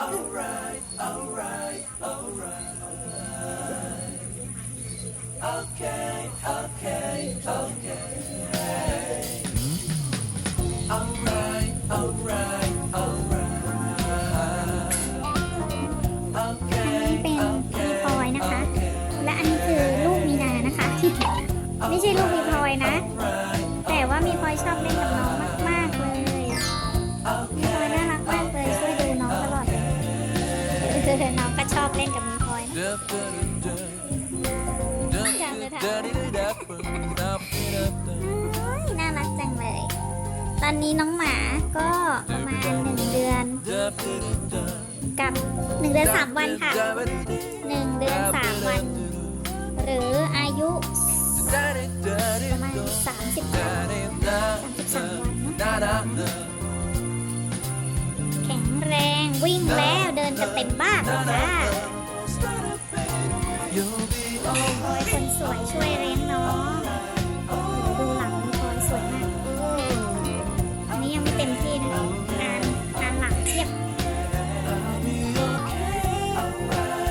Alright, alright, alright. Okay, okay, okay. Alright, alright, alright. อัน Okay, นี้เป็นพี่พลอยนะคะ okay, และอันนี้คือลูกมีนานะคะ ไม่ใช่ลูกมีพลอยนะ right. แต่ว่ามีพลอยชอบเล่นกับน้อง น่ารักจังเลย ตอนนี้น้องหมาก็ประมาณหนึ่งเดือน กับหนึ่งเดือนสามวันค่ะหนึ่งเดือนสามวัน หรืออายุประมาณสามสิบสามสิบสามวันเนอะแข็งแรงวิ่งแล้วเดินกันเต็มบ้านเลยค่ะ You'll be พลอยคนสวยช่วยเลี้ยงน้องดูหลังมีคนสวยมากอันนี้ยังไม่เต็มที่นะงานงานหลังเทียบ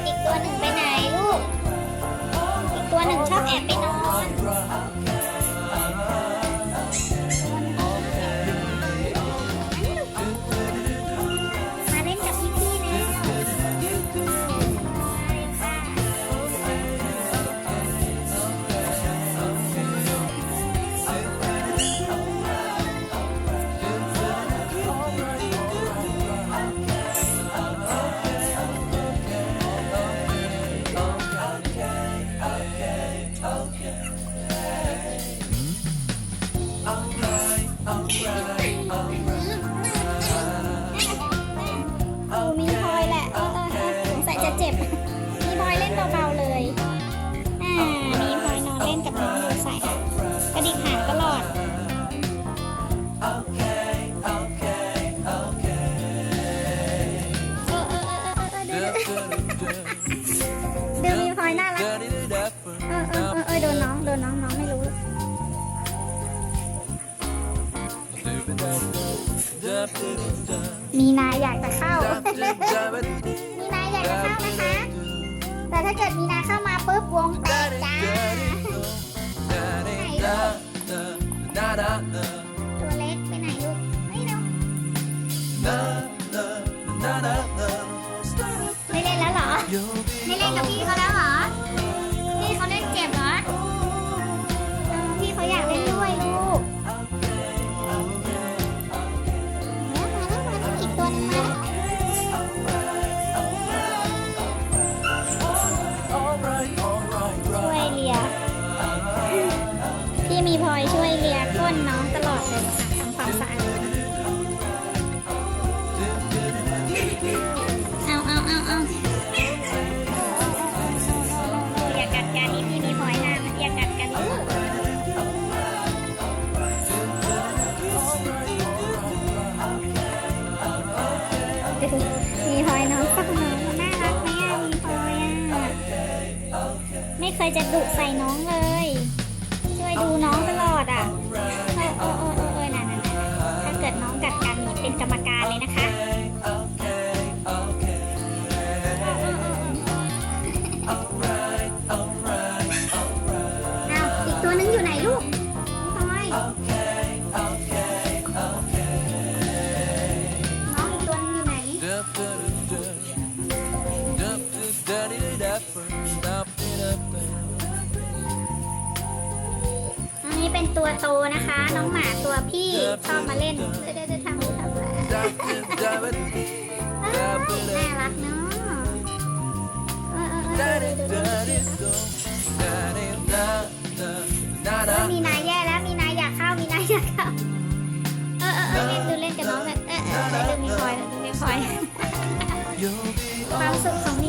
อีกตัวหนึ่งไปไหนลูก อีกตัวหนึ่งชอบแอบไปนอน เจ็บ มีพลอยเล่นเบาๆเลย อ่า มีพลอยนอนเล่นกับน้องดูใส่ค่ะกระดิกหางตลอด เออเออเออเออเออ มีนาอยากจะเข้า มีนาอยากจะเข้านะคะ แต่ถ้าเกิดมีนาเข้ามาปุ๊บวงแตก ช่วยเลียก้นน้องตลอดเลยค่ะทำความสะอาดเอาเอาเอาเอาอย่ากัดกันนี่พี่มีพอยห้ามนอย่ากัดกันมีพอยน้องฟักน้องน่ารักไหมอะมีพอยอะไม่เคยจะดุใส่น้องเลย ช่วยดูน้องตลอดอะเออเออเออเออเออน่ะน่ะน่ะถ้าเกิดน้องกัดกันนี่เป็นกรรมการเลยนะคะเออเออเออเอาอีกตัวนึงอยู่ไหนลูกพลอยน้องอีกตัวนึงอยู่ไหนอันนี้เป็น ตัวโตนะคะ น้องหมาตัวพี่ชอบมาเล่นด้วยด้วยด้วยทำด้วยทำอะไรน่ารักเนาะมีนายแย่แล้วมีนายอยากเข้ามีนายอยากเข้าเออเออเออเล่นดูเล่นกับน้องแบบเออเออเล่นมีคอยมีคอยความสุขของมี